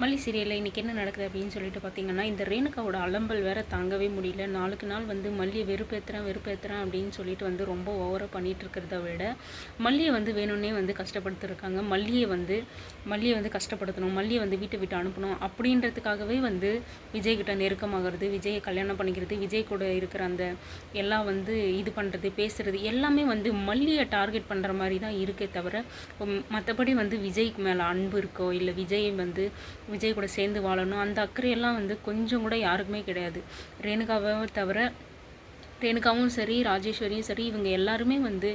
மல்லி சீரியலில் இன்றைக்கி என்ன நடக்குது அப்படின்னு சொல்லிட்டு பார்த்தீங்கன்னா இந்த ரேணுகாவோட அலம்பல் வேற தாங்கவே முடியல. நாளுக்கு நாள் வந்து மல்லியை வெறுப்பேற்றுறேன் வெறுப்பேற்றுறேன் அப்படின்னு சொல்லிட்டு வந்து ரொம்ப ஓவராக பண்ணிகிட்டு இருக்கிறத விட மல்லியை வந்து வேணும்னே வந்து கஷ்டப்படுத்திருக்காங்க. மல்லியை வந்து மல்லியை வந்து கஷ்டப்படுத்தணும் மல்லியை வந்து வீட்டை விட்டு அனுப்பணும் அப்படின்றதுக்காகவே வந்து விஜய்கிட்ட நெருக்கமாகிறது விஜயை கல்யாணம் பண்ணிக்கிறது விஜய் கூட இருக்கிற அந்த எல்லாம் வந்து இது பண்ணுறது பேசுகிறது எல்லாமே வந்து மல்லியை டார்கெட் பண்ணுற மாதிரி தான் இருக்கே தவிர மற்றபடி வந்து விஜய்க்கு மேலே அன்பு இருக்கோ இல்லை விஜய் வந்து விஜய் கூட சேர்ந்து வாழணும். அந்த அக்கறையெல்லாம் வந்து கொஞ்சம் கூட யாருக்குமே கிடையாது. ரேணுகாவை தவிர ரேணுகாவும் சரி ராஜேஸ்வரியும் சரி இவங்க எல்லாருமே வந்து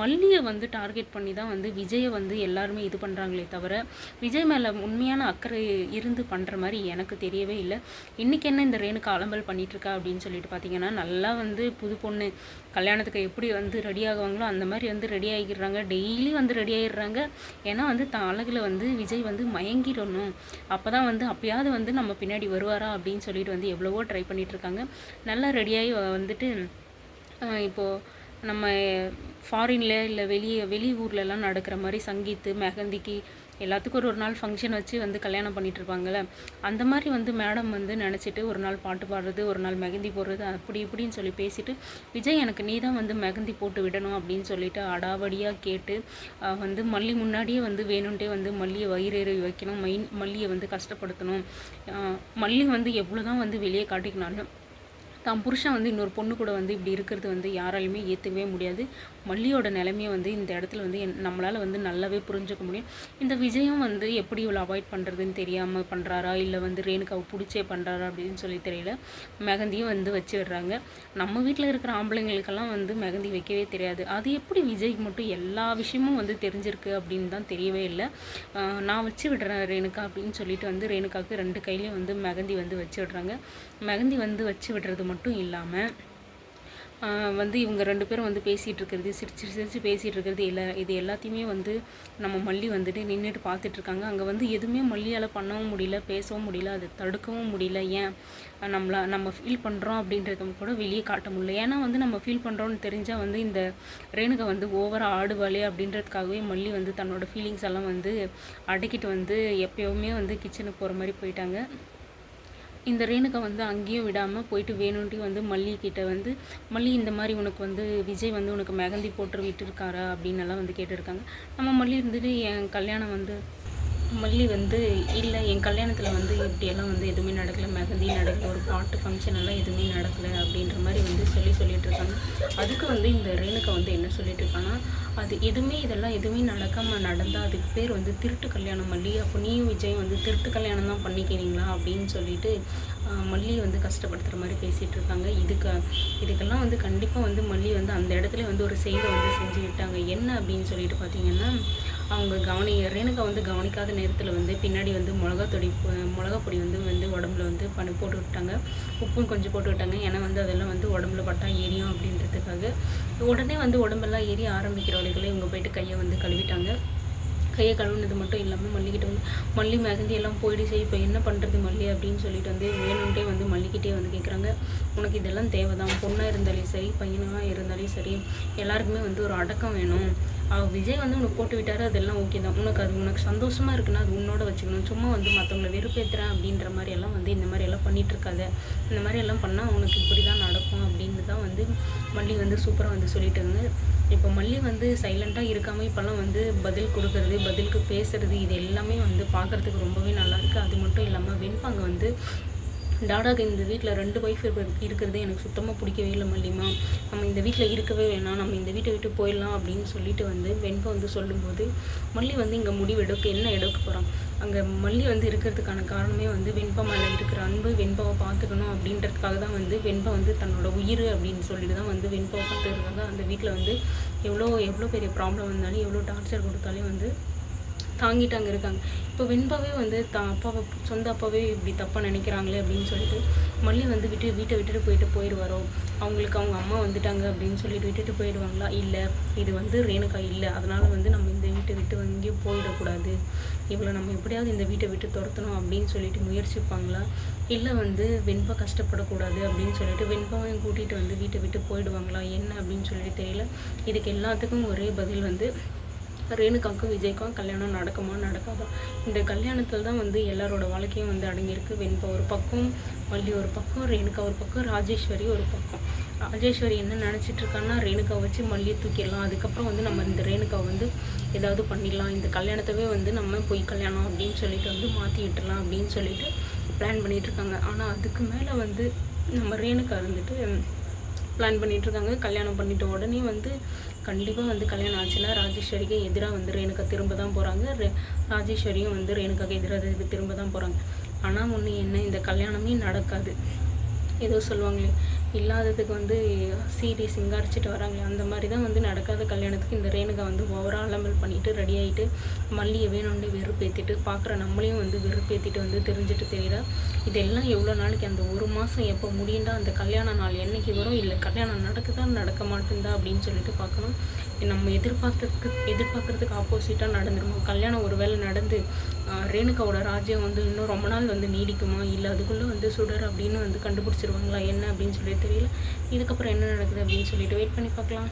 மல்லியை வந்து டார்கெட் பண்ணி தான் வந்து விஜயை வந்து எல்லாருமே இது பண்ணுறாங்களே தவிர விஜய் மேலே உண்மையான அக்கறை இருந்து பண்ணுற மாதிரி எனக்கு தெரியவே இல்லை. இன்றைக்கி என்ன இந்த ரேணுகா அலம்பல் பண்ணிகிட்ருக்கா அப்படின்னு சொல்லிட்டு பார்த்தீங்கன்னா நல்லா வந்து புது பொண்ணு கல்யாணத்துக்கு எப்படி வந்து ரெடி ஆகுவாங்களோ அந்த மாதிரி வந்து ரெடி ஆகிடுறாங்க. டெய்லி வந்து ரெடி ஆகிடுறாங்க ஏன்னா வந்து தான் அழகில் வந்து விஜய் வந்து மயங்கிடணும். அப்போ தான் வந்து அப்பயாவது வந்து நம்ம பின்னாடி வருவாரா அப்படின்னு சொல்லிட்டு வந்து எவ்வளவோ ட்ரை பண்ணிகிட்ருக்காங்க நல்லா ரெடியாகி வந்துட்டு இப்போது நம்ம ஃபாரின்ல இல்லை வெளியே வெளி ஊர்லலாம் நடக்கிற மாதிரி சங்கீத்து மெஹந்திக்கு எல்லாத்துக்கும் ஒரு ஒரு நாள் ஃபங்க்ஷன் வச்சு வந்து கல்யாணம் பண்ணிட்டு இருப்பாங்கள்ல அந்த மாதிரி வந்து மேடம் வந்து நினச்சிட்டு ஒரு நாள் பாட்டு பாடுறது ஒரு நாள் மெகந்தி போடுறது அப்படி இப்படின்னு சொல்லி பேசிட்டு விஜய் எனக்கு நீ தான் வந்து மெகந்தி போட்டு விடணும் அப்படின்னு சொல்லிட்டு அடாவடியாக கேட்டு வந்து மல்லி முன்னாடியே வந்து வேணும்ட்டே வந்து மல்லியை வயிறேறி வைக்கணும் மெயின் மல்லியை வந்து கஷ்டப்படுத்தணும். மல்லி வந்து எவ்வளோ தான் வந்து வெளியே காட்டிக்கினாலும் தான் புருஷன் வந்து இன்னொரு பொண்ணு கூட வந்து இப்படி இருக்கிறது வந்து யாராலையுமே ஏற்றுக்கவே முடியாது. மல்லியோட நிலைமையை வந்து இந்த இடத்துல வந்து நம்மளால் வந்து நல்லாவே புரிஞ்சுக்க முடியும். இந்த விஜயம் வந்து எப்படி இவ்வளோ அவாய்ட் பண்ணுறதுன்னு தெரியாமல் பண்ணுறாரா இல்லை வந்து ரேணுகாவை பிடிச்சே பண்ணுறாரா அப்படின்னு சொல்லி தெரியல. மெகந்தியும் வந்து வச்சு விடுறாங்க. நம்ம வீட்டில் இருக்கிற ஆம்பளைங்களுக்கெல்லாம் வந்து மெகந்தி வைக்கவே தெரியாது. அது எப்படி விஜய்க்கு மட்டும் எல்லா விஷயமும் வந்து தெரிஞ்சிருக்கு அப்படின்னு தான் தெரியவே இல்லை. நான் வச்சு விடுறேன் ரேணுகா அப்படின்னு சொல்லிட்டு வந்து ரேணுகாவுக்கு ரெண்டு கையிலையும் வந்து மெகந்தி வந்து வச்சு விடுறாங்க. மெகந்தி வந்து வச்சு விடுறது மட்டும் இல்லாமல் வந்து இவங்க ரெண்டு பேரும் வந்து பேசிகிட்டு இருக்கிறது சிரிச்சு சிரித்து பேசிகிட்டு இருக்கிறது எல்லா இது எல்லாத்தையுமே வந்து நம்ம மல்லி வந்துட்டு நின்றுட்டு பார்த்துட்ருக்காங்க அங்கே வந்து எதுவுமே மல்லியால் பண்ணவும் முடியல பேசவும் முடியல அதை தடுக்கவும் முடியல. ஏன்? நம்மளா நம்ம ஃபீல் பண்ணுறோம் அப்படின்றத கூட வெளியே காட்ட முடியல. ஏன்னா வந்து நம்ம ஃபீல் பண்ணுறோன்னு தெரிஞ்சால் வந்து இந்த ரேணுகை வந்து ஓவராக ஆடுவாளே அப்படின்றதுக்காகவே மல்லி வந்து தன்னோட ஃபீலிங்ஸ் எல்லாம் வந்து அடக்கிட்டு வந்து எப்போயுமே வந்து கிச்சனுக்கு போகிற மாதிரி போயிட்டாங்க. இந்த ரேணுகா வந்து அங்கேயும் விடாமல் போயிட்டு வேணுன்ட்டு வந்து மல்லிகிட்ட வந்து மல்லி இந்த மாதிரி உனக்கு வந்து விஜய் வந்து உனக்கு மெகந்தி போட்டு விட்டுருக்காரா அப்படின்னு எல்லாம் வந்து கேட்டிருக்காங்க. நம்ம மல்லி இருந்துட்டு என் கல்யாணம் வந்து மல்லி வந்து இல்லை என் கல்யாணத்தில் வந்து இப்படியெல்லாம் வந்து எதுவுமே நடக்கலை. மெகந்தி நடக்கல ஒரு பாட்டு ஃபங்க்ஷன் எல்லாம் எதுவுமே நடக்கலை அப்படின்ற மாதிரி வந்து சொல்லி சொல்லிட்டு இருக்காங்க. அதுக்கு வந்து இந்த ரேணுக்கா வந்து என்ன சொல்லிட்டு இருக்காங்கன்னா அது எதுவுமே இதெல்லாம் எதுவுமே நடக்காமல் நடந்தால் அதுக்கு பேர் வந்து திருட்டு கல்யாணம் மல்லி. அப்போ நீயும் விஜய் வந்து திருட்டு கல்யாணம் தான் பண்ணிக்கிறீங்களா அப்படின்னு சொல்லிட்டு மல்லியை வந்து கஷ்டப்படுத்துகிற மாதிரி பேசிகிட்டு இருக்காங்க இதுக்கு இதுக்கெல்லாம் வந்து கண்டிப்பாக வந்து மல்லி வந்து அந்த இடத்துல வந்து ஒரு செய்தை வந்து செஞ்சு விட்டாங்க. என்ன அப்படின்னு சொல்லிட்டு பார்த்தீங்கன்னா அவங்க கவனி ரேணுகா வந்து கவனிக்காத நேரத்தில் வந்து பின்னாடி வந்து மிளகா தொடி மிளகா பொடி வந்து வந்து உடம்புல வந்து பண்ணி போட்டு விட்டாங்க. உப்பும் கொஞ்சம் போட்டு விட்டாங்க. ஏன்னா வந்து அதெல்லாம் வந்து உடம்புல பட்டா எரியும் அப்படின்றதுக்காக. உடனே வந்து உடம்பெல்லாம் எரிய ஆரம்பிக்கிற வழிகளை இவங்க போயிட்டு கையை வந்து கழுவிட்டாங்க. கையை கழுவுனது மட்டும் இல்லாமல் மல்லிக்கிட்ட வந்து மல்லி மெகந்தி எல்லாம் போயிடுச்சு இப்போ என்ன பண்ணுறது மல்லி? அப்படின்னு சொல்லிட்டு வந்து வேணும்ட்டே வந்து மல்லிக்கிட்டே வந்து கேட்குறாங்க உனக்கு இதெல்லாம் தேவைதான். பொண்ணாக இருந்தாலும் சரி பையனாக இருந்தாலும் சரி எல்லாருக்குமே வந்து ஒரு அடக்கம் வேணும். விஜய் வந்து உனக்கு போட்டு விட்டாரு அதெல்லாம் ஓகே தான். உனக்கு அது உனக்கு சந்தோஷமாக இருக்குன்னா அது உன்னோட வச்சுக்கணும். சும்மா வந்து மற்றவங்களை வெறுப்பேற்றுறேன் அப்படின்ற மாதிரி எல்லாம் வந்து இந்த மாதிரி எல்லாம் பண்ணிகிட்டு இந்த மாதிரி எல்லாம் பண்ணால் உனக்கு இப்படி தான் நடக்கும் அப்படின்னு தான் வந்து மல்லி வந்து சூப்பராக வந்து சொல்லிட்டு இருந்தேன் இப்போ மல்லி வந்து சைலண்ட்டாக இருக்காமல் இப்போல்லாம் வந்து பதில் கொடுக்கறது பதிலுக்கு பேசுறது இது எல்லாமே வந்து பார்க்குறதுக்கு ரொம்பவே நல்லாயிருக்கு அது மட்டும் இல்லாமல் வெண்பாங்க வந்து டாடாக்கு இந்த வீட்டில் ரெண்டு ஒய்ஃப் இருக்கிறது எனக்கு சுத்தமாக பிடிக்கவே இல்லை மல்லிமா நம்ம இந்த வீட்டில் இருக்கவே வேணாம். நம்ம இந்த வீட்டை விட்டு போயிடலாம் அப்படின்னு சொல்லிட்டு வந்து வெண்பா வந்து சொல்லும்போது மல்லி வந்து இங்கே முடிவு எடுக்க என்ன எடுக்க போகிறான் அங்கே மல்லி வந்து இருக்கிறதுக்கான காரணமே வந்து வெண்பா மேலே இருக்கிற அன்பு வெண்பாவை பார்த்துக்கணும் அப்படின்றதுக்காக தான் வந்து வெண்பா வந்து தன்னோட உயிர் அப்படின்னு சொல்லிட்டு தான் வந்து வெண்பாவை பார்த்துக்கிறதுக்காக அந்த வீட்டில் வந்து எவ்வளோ எவ்வளோ பெரிய ப்ராப்ளம் வந்தாலும் எவ்வளோ டார்ச்சர் கொடுத்தாலும் வந்து தாங்கிட்டு அங்கே இருக்காங்க. இப்போ வெண்பாவே வந்து தான் அப்பாவை சொந்த அப்பாவே இப்படி தப்பாக நினைக்கிறாங்களே அப்படின்னு சொல்லிட்டு மல்லி வந்து விட்டு வீட்டை விட்டுட்டு போயிட்டு போயிடுவாரோ அவங்களுக்கு அவங்க அம்மா வந்துட்டாங்க அப்படின்னு சொல்லிட்டு விட்டுட்டு போயிடுவாங்களா? இல்லை இது வந்து ரேணுகா இல்லை. அதனால் வந்து நம்ம இந்த வீட்டை விட்டு எங்கேயும் போயிடக்கூடாது. இவ்வளோ நம்ம எப்படியாவது இந்த வீட்டை விட்டு துரத்தணும் அப்படின்னு சொல்லிட்டு முயற்சிப்பாங்களா? இல்லை வந்து வெண்பா கஷ்டப்படக்கூடாது அப்படின்னு சொல்லிட்டு வெண்பாவையும் கூட்டிகிட்டு வந்து வீட்டை விட்டு போயிடுவாங்களா? என்ன அப்படின்னு சொல்லிட்டு தெரியல. இதுக்கு எல்லாத்துக்கும் ஒரே பதில் வந்து ரேணுகாவுக்கும் விஜய்க்கும் கல்யாணம் நடக்குமா நடக்காதா? இந்த கல்யாணத்தில் தான் வந்து எல்லாரோட வாழ்க்கையும் வந்து அடங்கியிருக்கு. வெண்பா ஒரு பக்கம் வள்ளி ஒரு பக்கம் ரேணுகா ஒரு பக்கம் ராஜேஸ்வரி ஒரு பக்கம். ராஜேஸ்வரி என்ன நினச்சிட்டு இருக்கான்னா ரேணுகாவை வச்சு மல்லியை தூக்கிடலாம். அதுக்கப்புறம் வந்து நம்ம இந்த ரேணுகாவை வந்து ஏதாவது பண்ணிடலாம். இந்த கல்யாணத்தவே வந்து நம்ம போய் கல்யாணம் அப்படின்னு சொல்லிட்டு வந்து மாற்றி விட்டுடலாம் அப்படின்னு சொல்லிட்டு பிளான் பண்ணிகிட்டு இருக்காங்க. ஆனால் அதுக்கு மேலே வந்து நம்ம ரேணுகா இருந்துட்டு பிளான் பண்ணிகிட்ருக்காங்க கல்யாணம் பண்ணிட்ட உடனே வந்து கண்டிப்பாக வந்து கல்யாணம் ஆச்சுன்னா ராஜேஸ்வரிக்கு எதிராக வந்து ரேணுகா திரும்ப தான் போகிறாங்க ரே ராஜேஸ்வரியும் வந்து ரேணுகாக்கு எதிராக திரும்ப தான் போகிறாங்க ஆனால் ஒன்று என்ன இந்த கல்யாணமே நடக்காது. ஏதோ சொல்லுவாங்களே இல்லாததுக்கு வந்து சீரி சிங்காரிச்சிட்டு வராங்களே அந்த மாதிரி தான் வந்து நடக்காத கல்யாணத்துக்கு இந்த ரேணுகா வந்து ஓவராக அலம்பல் பண்ணிவிட்டு ரெடி ஆகிட்டு மல்லியை வேணும்னு வெறுப்பேற்றிட்டு பார்க்குற நம்மளையும் வந்து வெறுப்பேற்றிட்டு வந்து தெரிஞ்சுட்டு தெரியுதா? இதெல்லாம் எவ்வளோ நாளைக்கு அந்த ஒரு மாதம் எப்போ முடியுண்டா அந்த கல்யாண நாள் என்னைக்கு வரும்? இல்லை கல்யாணம் நடக்குதா நடக்க மாட்டேன்தா அப்படின்னு சொல்லிட்டு பார்க்கணும். நம்ம எதிர்பார்த்ததுக்கு எதிர்பார்க்குறதுக்கு ஆப்போசிட்டாக நடந்துருமா? கல்யாணம் ஒரு வேளை நடந்து ரேணுகாவோட ராஜ்யம் வந்து இன்னும் ரொம்ப நாள் வந்து நீடிக்குமா? இல்லை அதுக்குள்ளே வந்து சுடர் அப்படின்னு வந்து கண்டுபிடிச்சிருவாங்களா? என்ன அப்படின்னு சொல்லி தெரியல. இதுக்கப்புறம் என்ன நடக்குது அப்படின்னு சொல்லிட்டு வெயிட் பண்ணி பார்க்கலாம்.